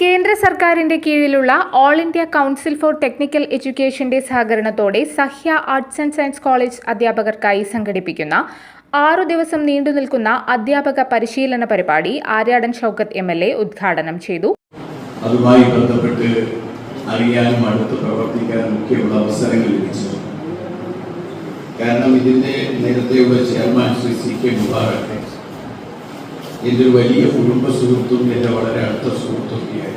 കേന്ദ്ര സർക്കാരിന്റെ കീഴിലുള്ള all India council for technical എഡ്യൂക്കേഷന്റെ സഹകരണത്തോടെ Sahya arts and science college അധ്യാപകർക്കായി സംഘടിപ്പിക്കുന്ന ആറു ദിവസം നീണ്ടു നിൽക്കുന്ന അധ്യാപക പരിശീലന പരിപാടി Aryadan Shoukath M L A ഉദ്ഘാടനം ചെയ്തു. അതുമായി ബന്ധപ്പെട്ട് അറിയാനും അടുത്ത് പ്രവർത്തിക്കാനും ഒക്കെയുള്ള അവസരങ്ങൾ ലഭിച്ചു. കാരണം ഇതിന്റെ നേരത്തെയുള്ള chairman Shri C K Mubarak എന്റെ ഒരു വലിയ കുടുംബ സുഹൃത്തും എന്റെ വളരെ അടുത്ത സുഹൃത്തൊക്കെയായി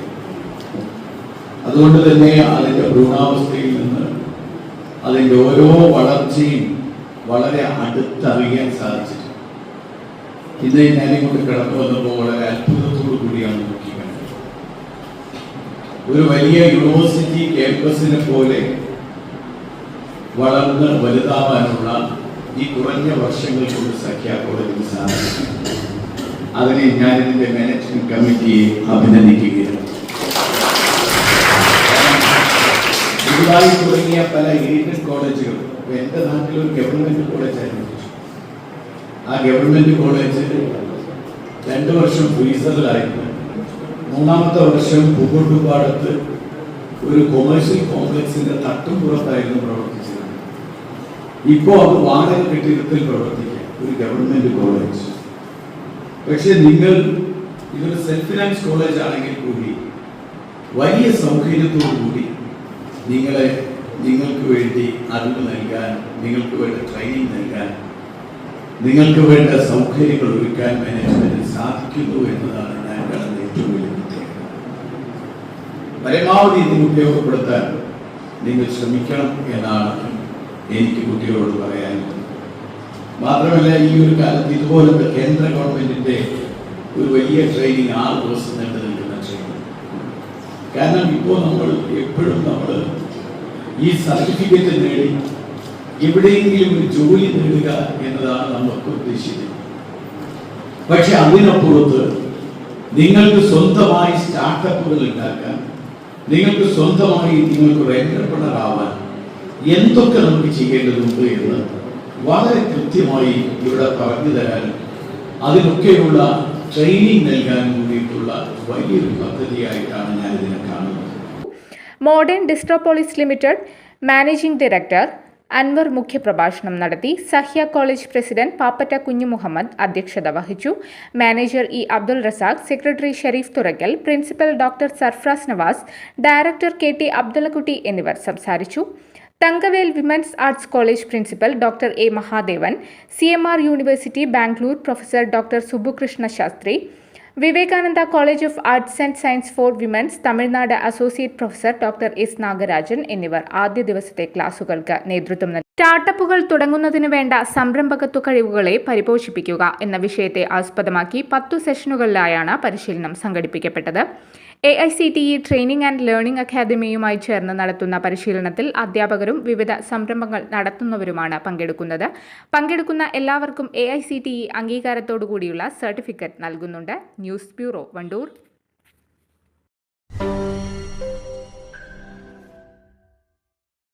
അതുകൊണ്ട് തന്നെ അതിന്റെ ഭ്രൂണാവസ്ഥയിൽ നിന്ന് അതിന്റെ ഓരോ വളർച്ചയും വളരെ അടുത്തറിയാൻ സാധിച്ചിട്ടുണ്ട്. ഇന്ന് ഞാനും കൊണ്ട് കിടന്നു വന്നപ്പോൾ വളരെ അത്ഭുതത്തോടു കൂടിയാണ് നോക്കി കണ്ടത്. ഒരു വലിയ യൂണിവേഴ്സിറ്റി ക്യാമ്പസിനെ പോലെ വളർന്ന് വലുതാവാനുള്ള ഈ കുറഞ്ഞ വർഷങ്ങൾ കൊണ്ട് സഖ്യാക്കോടെ കോളേജിന് സാധിച്ചു അതിനെ ഞാൻ ഇതിന്റെ മാനേജ്മെന്റ് കമ്മിറ്റിയെ അഭിനന്ദിക്കുകയാണ്. പുതുതായി തുടങ്ങിയ പല എയ്ഡഡ് കോളേജുകൾ എന്റെ നാട്ടിൽ ഒരു ഗവൺമെന്റ് കോളേജ് ആരംഭിച്ചു ആ ഗവൺമെന്റ് കോളേജ് രണ്ടു വർഷം ഫ്രീസറിലായിരുന്നു മൂന്നാമത്തെ വർഷം പൂക്കോട്ടുപാടത്ത് ഒരു കൊമേഴ്ഷ്യൽ കോംപ്ലക്സിന്റെ തട്ടും പുറത്തായിരുന്നു പ്രവർത്തിച്ചത്. ഇപ്പോൾ അത് വാടക കെട്ടിടത്തിൽ പ്രവർത്തിക്കുക ഒരു ഗവൺമെന്റ് കോളേജ് പക്ഷെ നിങ്ങൾ ഇതൊരു സെൽഫ് ഫിനാൻസ് കോളേജ് ആണെങ്കിൽ കൂടി വലിയ സൗകര്യത്തോടു കൂടി നിങ്ങളെ നിങ്ങൾക്ക് വേണ്ടി അറിവ് നൽകാൻ നിങ്ങൾക്ക് വേണ്ട ട്രെയിനിങ് നൽകാൻ നിങ്ങൾക്ക് വേണ്ട സൗകര്യങ്ങൾ ഒരുക്കാൻ മാനേജ്മെന്റിന് സാധിക്കുന്നു എന്നതാണ് ഞാൻ കടന്ന ഏറ്റവും വലിയ പ്രത്യേകത. പരമാവധി ഇതിന് ഉപയോഗപ്പെടുത്താൻ നിങ്ങൾ ശ്രമിക്കണം എന്നാണ് എനിക്ക് കുട്ടികളോട് പറയാനുള്ളത്. മാത്രമല്ല ഈ ഒരു കാലത്ത് ഇതുപോലത്തെ കേന്ദ്ര ഗവൺമെന്റിന്റെ ഒരു വലിയ ട്രെയിനിങ് ആറ് ദിവസം നീണ്ടു നിൽക്കുന്ന ട്രെയിനിങ് കാരണം ഇപ്പോൾ നമ്മൾ എപ്പോഴും നമ്മൾ ഈ സർട്ടിഫിക്കറ്റ് നേടി എവിടെയെങ്കിലും ഒരു ജോലി നേടുക എന്നതാണ് നമ്മളൊക്കെ ഉദ്ദേശിക്കുന്നത്. പക്ഷെ അതിനപ്പുറത്ത് നിങ്ങൾക്ക് സ്വന്തമായി സ്റ്റാർട്ടപ്പുകൾ ഉണ്ടാക്കാൻ നിങ്ങൾക്ക് സ്വന്തമായി നിങ്ങൾക്ക് ഒരു എന്റർപ്രണർ ആവാൻ എന്തൊക്കെ നമുക്ക് ചെയ്യേണ്ടതുണ്ട് എന്ന് വളരെ കൃത്യമായി ഇവിടെ പറഞ്ഞു തരാനും അതിനൊക്കെയുള്ള ട്രെയിനിങ് നൽകാൻ കൂടിയിട്ടുള്ള വലിയൊരു പദ്ധതിയായിട്ടാണ് ഞാൻ ഇതിനെ കാണുന്നത്. Modern distropolis limited managing director Anwar മുഖ്യപ്രഭാഷണം നടത്തി സഹ്യ കോളേജ് പ്രസിഡന്റ് പാപ്പറ്റ കുഞ്ഞു മുഹമ്മദ് അധ്യക്ഷത വഹിച്ചു. Manager E Abdul Razak secretary Sharif Thurakkal principal doctor Sarfraz Nawaz director K T Abdullakutty എന്നിവർ സംസാരിച്ചു. Thangavel women's arts college principal doctor A Mahadevan C M R university Bangalore professor doctor Subukrishna Shastri Vivekananda college of arts and science for women's Tamil Nadu associate professor doctor S Nagarajan എന്നിവർ ആദ്യ ദിവസത്തെ ക്ലാസുകൾക്ക് നേതൃത്വം നൽകി. സ്റ്റാർട്ടപ്പുകൾ തുടങ്ങുന്നതിന് വേണ്ട സംരംഭകത്വ കഴിവുകളെ പരിപോഷിപ്പിക്കുക എന്ന വിഷയത്തെ ആസ്പദമാക്കി പത്തു സെഷനുകളിലായാണ് പരിശീലനം സംഘടിപ്പിക്കപ്പെട്ടത്. A I C T E training and learning അക്കാദമിയുമായി ചേർന്ന് നടത്തുന്ന പരിശീലനത്തിൽ അധ്യാപകരും വിവിധ സംരംഭങ്ങൾ നടത്തുന്നവരുമാണ് പങ്കെടുക്കുന്നത്. പങ്കെടുക്കുന്ന എല്ലാവർക്കും A I C T E അംഗീകാരത്തോടു കൂടിയുള്ള സർട്ടിഫിക്കറ്റ് നൽകുന്നുണ്ട്. News bureau Wandoor.